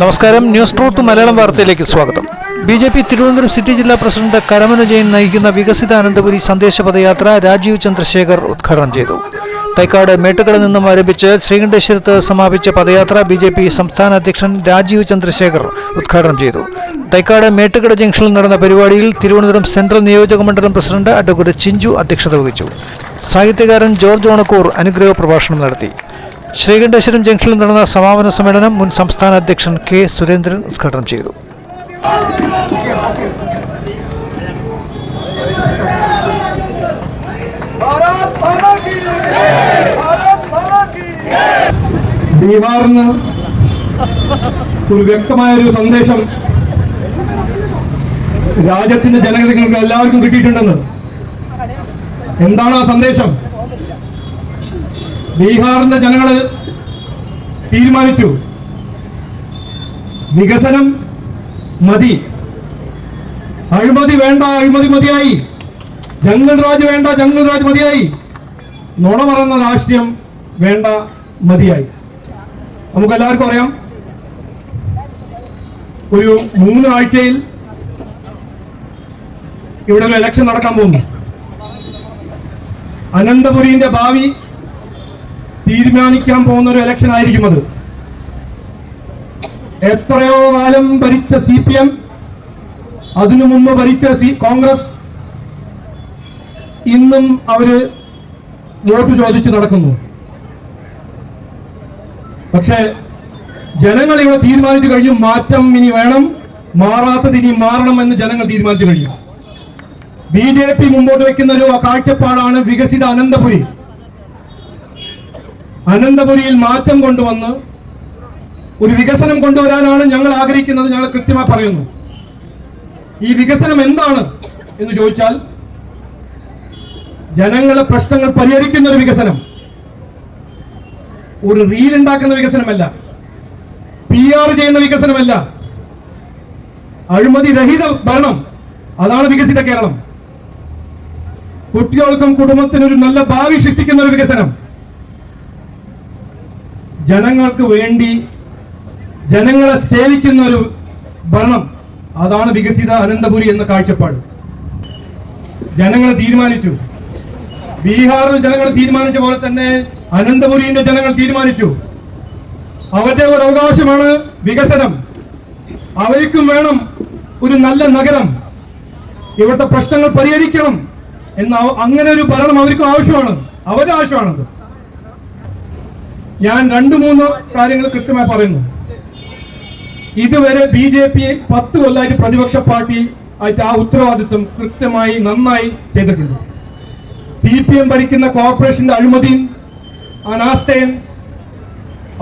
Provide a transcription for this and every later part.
നമസ്കാരം. News truth Malayalam വാർത്തയിലേക്ക് സ്വാഗതം. B J P Thiruvananthapuram city ജില്ലാ പ്രസിഡന്റ് കരമന ജെയിൻ നയിക്കുന്ന വികസിത അനന്തപുരി സന്ദേശ പദയാത്ര രാജീവ് ചന്ദ്രശേഖർ ഉദ്ഘാടനം ചെയ്തു. തൈക്കാട് മേട്ടുകട നിന്നും ആരംഭിച്ച് ശ്രീകണ്ഠേശ്വരത്ത് സമാപിച്ച പദയാത്ര ബി ജെ പി സംസ്ഥാന അധ്യക്ഷൻ രാജീവ് ചന്ദ്രശേഖർ ഉദ്ഘാടനം ചെയ്തു. തൈക്കാട് മേട്ടുകട ജംഗ്ഷനിൽ നടന്ന പരിപാടിയിൽ തിരുവനന്തപുരം സെൻട്രൽ നിയോജക മണ്ഡലം പ്രസിഡന്റ് അഡ്വക്കേറ്റ് ചിഞ്ചു അധ്യക്ഷത വഹിച്ചു. സാഹിത്യകാരൻ ജോർജ് ഓണക്കൂർ അനുഗ്രഹ പ്രഭാഷണം നടത്തി. ശ്രീകണ്ഠേശ്വരം ജംഗ്ഷനിൽ നടന്ന സമാപന സമ്മേളനം മുൻ സംസ്ഥാന അധ്യക്ഷൻ കെ സുരേന്ദ്രൻ ഉദ്ഘാടനം ചെയ്തു. ബീഹാറിന് ഒരു വ്യക്തമായൊരു സന്ദേശം രാജ്യത്തിന്റെ ജനതകൾക്ക് എല്ലാവർക്കും കിട്ടിയിട്ടുണ്ടെന്ന്. എന്താണ് ആ സന്ദേശം? ബീഹാറിന്റെ ജനങ്ങൾ തീരുമാനിച്ചു. വികസനം മതി. അഴിമതി വേണ്ട അഴിമതി മതിയായി. ജംഗൽ രാജ് വേണ്ട ജംഗൽ രാജ് മതിയായി. നുണ പറയുന്ന രാഷ്ട്രീയം വേണ്ട മതിയായി. നമുക്ക് എല്ലാവർക്കും അറിയാം ഒരു മൂന്നാഴ്ചയിൽ ഇവിടെ ഒരു ഇലക്ഷൻ നടക്കാൻ പോകുന്നു. അനന്തപുരിന്റെ ഭാവി തീരുമാനിക്കാൻ പോകുന്ന ഒരു ഇലക്ഷൻ ആയിരിക്കും അത്. എത്രയോ കാലം ഭരിച്ച സി പി എം അതിനു മുമ്പ് ഭരിച്ച സി കോൺഗ്രസ് ഇന്നും അവർ വോട്ട് ചോദിച്ച് നടക്കുന്നു. പക്ഷേ ജനങ്ങൾ ഇവിടെ തീരുമാനിച്ചു കഴിഞ്ഞു മാറ്റം ഇനി വേണം മാറാത്തത് ഇനി മാറണം എന്ന് ജനങ്ങൾ തീരുമാനിച്ചു കഴിഞ്ഞു. ബി ജെ പി മുമ്പോട്ട് വെക്കുന്ന ഒരു കാഴ്ചപ്പാടാണ് വികസിത അനന്തപുരി. അനന്തപുരിയിൽ മാറ്റം കൊണ്ടുവന്ന് ഒരു വികസനം കൊണ്ടുവരാനാണ് ഞങ്ങൾ ആഗ്രഹിക്കുന്നത് ഞങ്ങൾ കൃത്യമായി പറയുന്നു. ഈ വികസനം എന്താണ് എന്ന് ചോദിച്ചാൽ ജനങ്ങളെ പ്രശ്നങ്ങൾ പരിഹരിക്കുന്ന ഒരു വികസനം. ഒരു റീൽ ഉണ്ടാക്കുന്ന വികസനമല്ല. പി ആർ ചെയ്യുന്ന വികസനമല്ല. അഴിമതി രഹിത ഭരണം. അതാണ് വികസിത കേരളം. കുട്ടികൾക്കും കുടുംബത്തിനൊരു നല്ല ഭാവി സൃഷ്ടിക്കുന്ന ഒരു വികസനം. ജനങ്ങൾക്ക് വേണ്ടി ജനങ്ങളെ സേവിക്കുന്ന ഒരു ഭരണം. അതാണ് വികസിത അനന്തപുരി എന്ന കാഴ്ചപ്പാട്. ജനങ്ങൾ തീരുമാനിച്ചു. ബീഹാറിൽ ജനങ്ങൾ തീരുമാനിച്ച പോലെ തന്നെ അനന്തപുരിന്റെ ജനങ്ങൾ തീരുമാനിച്ചു. അവരുടെ ഒരു അവകാശമാണ് വികസനം. അവർക്കും വേണം ഒരു നല്ല നഗരം. ഇവിടുത്തെ പ്രശ്നങ്ങൾ പരിഹരിക്കണം എന്ന അങ്ങനെ ഒരു ഭരണം അവർക്കും ആവശ്യമാണ്. അവരുടെ ആവശ്യമാണത്. ഞാൻ രണ്ടു മൂന്ന് കാര്യങ്ങൾ കൃത്യമായി പറയുന്നു. ഇതുവരെ ബി ജെ പി പത്ത് കൊല്ലമായിട്ട് പ്രതിപക്ഷ പാർട്ടി ആയിട്ട് ആ ഉത്തരവാദിത്വം കൃത്യമായി നന്നായി ചെയ്തിട്ടുണ്ട്. സി പി എം ഭരിക്കുന്ന കോർപ്പറേഷന്റെ അഴിമതിയും അനാസ്ഥയും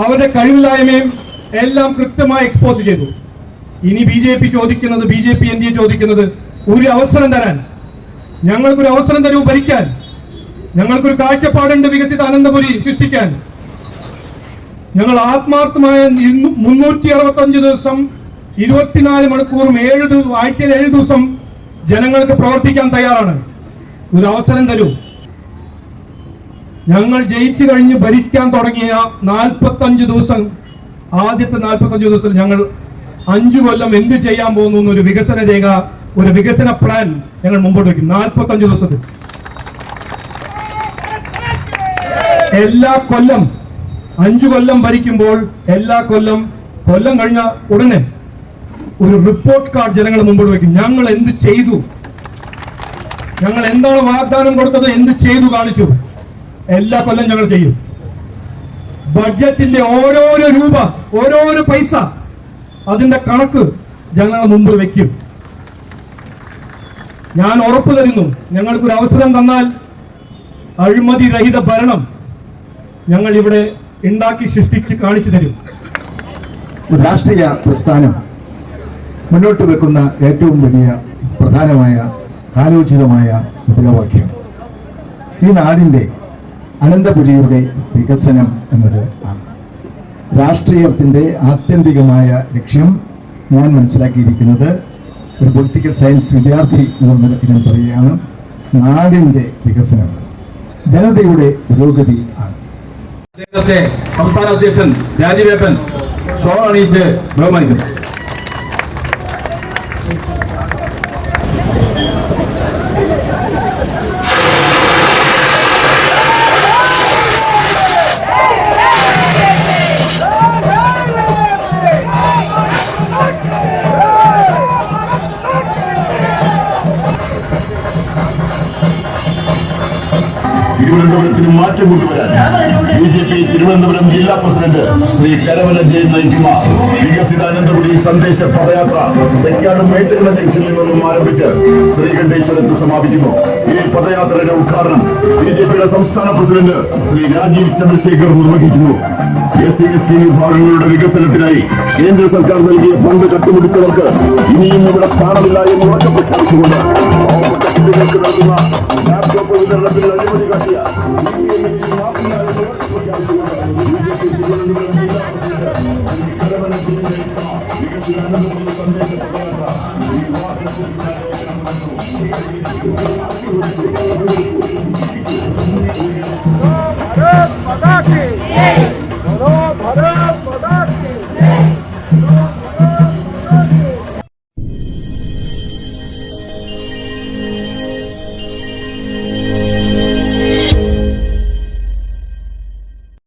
അവരുടെ കഴിവില്ലായ്മയും എല്ലാം കൃത്യമായി എക്സ്പോസ് ചെയ്തു. ഇനി ബി ജെ പി ചോദിക്കുന്നത് B J P N D A ചോദിക്കുന്നത് ഒരു അവസരം തരാൻ. ഞങ്ങൾക്കൊരു അവസരം തരൂ ഭരിക്കാൻ. ഞങ്ങൾക്കൊരു കാഴ്ചപ്പാടുണ്ട് വികസിത അനന്തപുരി സൃഷ്ടിക്കാൻ. ഞങ്ങൾ ആത്മാർത്ഥമായ മുന്നൂറ്റി അറുപത്തി അഞ്ച് ദിവസം ഇരുപത്തിനാല് മണിക്കൂറും ഏഴ് ദിവസം ആഴ്ചയിൽ ഏഴ് ദിവസം ജനങ്ങൾക്ക് പ്രവർത്തിക്കാൻ തയ്യാറാണ്. ഒരു അവസരം തരൂ. ഞങ്ങൾ ജയിച്ചു കഴിഞ്ഞ് ഭരിക്കാൻ തുടങ്ങിയ നാൽപ്പത്തഞ്ച് ദിവസം ആദ്യത്തെ നാൽപ്പത്തഞ്ച് ദിവസം ഞങ്ങൾ അഞ്ചു കൊല്ലം എന്ത് ചെയ്യാൻ പോകുന്നു എന്നൊരു വികസന രേഖ ഒരു വികസന പ്ലാൻ ഞങ്ങൾ മുമ്പോട്ട് വയ്ക്കും. നാൽപ്പത്തഞ്ച് ദിവസത്തിൽ. എല്ലാ കൊല്ലം അഞ്ചു കൊല്ലം ഭരിക്കുമ്പോൾ എല്ലാ കൊല്ലം കൊല്ലം കഴിഞ്ഞ ഉടനെ ഒരു റിപ്പോർട്ട് കാർഡ് ജനങ്ങൾ മുമ്പോട്ട് വയ്ക്കും ഞങ്ങൾ എന്ത് ചെയ്തു? ഞങ്ങൾ എന്താണ് വാഗ്ദാനം കൊടുത്തത്? എന്ത് ചെയ്തു കാണിച്ചു? എല്ലാ കൊല്ലം ഞങ്ങൾ ചെയ്യും. ബഡ്ജറ്റിന്റെ ഓരോരോ രൂപ ഓരോരോ പൈസ അതിന്റെ കണക്ക് ഞങ്ങൾ മുമ്പിൽ വെക്കും. ഞാൻ ഉറപ്പു തരുന്നു. ഞങ്ങൾക്കൊരു അവസരം തന്നാൽ അഴിമതി രഹിത ഭരണം ഞങ്ങൾ ഇവിടെ ഉണ്ടാക്കി സൃഷ്ടിച്ച് കാണിച്ചു തരും. രാഷ്ട്രീയ പ്രസ്ഥാനം മുന്നോട്ട് വെക്കുന്ന ഏറ്റവും വലിയ പ്രധാനമായ കാലോചിതമായ മുദ്രാവാക്യം ഈ നാടിന്റെ അനന്തപുരിയുടെ വികസനം എന്നത് ആണ്. രാഷ്ട്രീയത്തിന്റെ ആത്യന്തികമായ ലക്ഷ്യം ഞാൻ മനസ്സിലാക്കിയിരിക്കുന്നത് ഒരു പൊളിറ്റിക്കൽ സയൻസ് വിദ്യാർത്ഥി എന്ന നിലയ്ക്ക് ഞാൻ പറയുകയാണ് നാടിന്റെ വികസനം. ജനതയുടെ പുരോഗതി ആണ്. അദ്ദേഹത്തെ സംസ്ഥാന അധ്യക്ഷൻ രാജീവേപ്പൻ ഷോൾ അണിയിച്ച് ബഹുമാനിക്കുന്നു. തിരുവനന്തപുരത്തിന് മാറ്റം കൊണ്ടുവരാൻ ബി ജെ പി തിരുവനന്തപുരം ജില്ലാ പ്രസിഡന്റ് ശ്രീ കരവല ജയൻ നയിക്കുന്ന വികസിതാനന്ദപുരി സന്ദേശ പദയാത്ര തെക്കാട് മേട്ടുകള ജംഗ്ഷനിൽ നിന്നും ആരംഭിച്ച് ശ്രീകണ്ഠേശ്വരത്ത് സമാപിക്കുന്നു. ഈ പദയാത്രയുടെ ഉദ്ഘാടനം ബി ജെ പിയുടെ സംസ്ഥാന പ്രസിഡന്റ് ശ്രീ രാജീവ് ചന്ദ്രശേഖർ നിർവഹിക്കുന്നു. എസ് സി എസ് ടി വിഭാഗങ്ങളുടെ വികസനത്തിനായി കേന്ദ്ര സർക്കാർ നൽകിയ ഫണ്ട് കട്ടുപിടിച്ചവർക്ക് ഇനിയും ഇവിടെ സ്ഥാനമില്ല എന്ന് ഉറക്കെ പ്രഖ്യാപിച്ചുകൊണ്ട് പാവപ്പെട്ട നൽകുന്ന ലാപ്ടോപ്പ് അഴിമതി പദയാത്ര ഈ വാർത്ത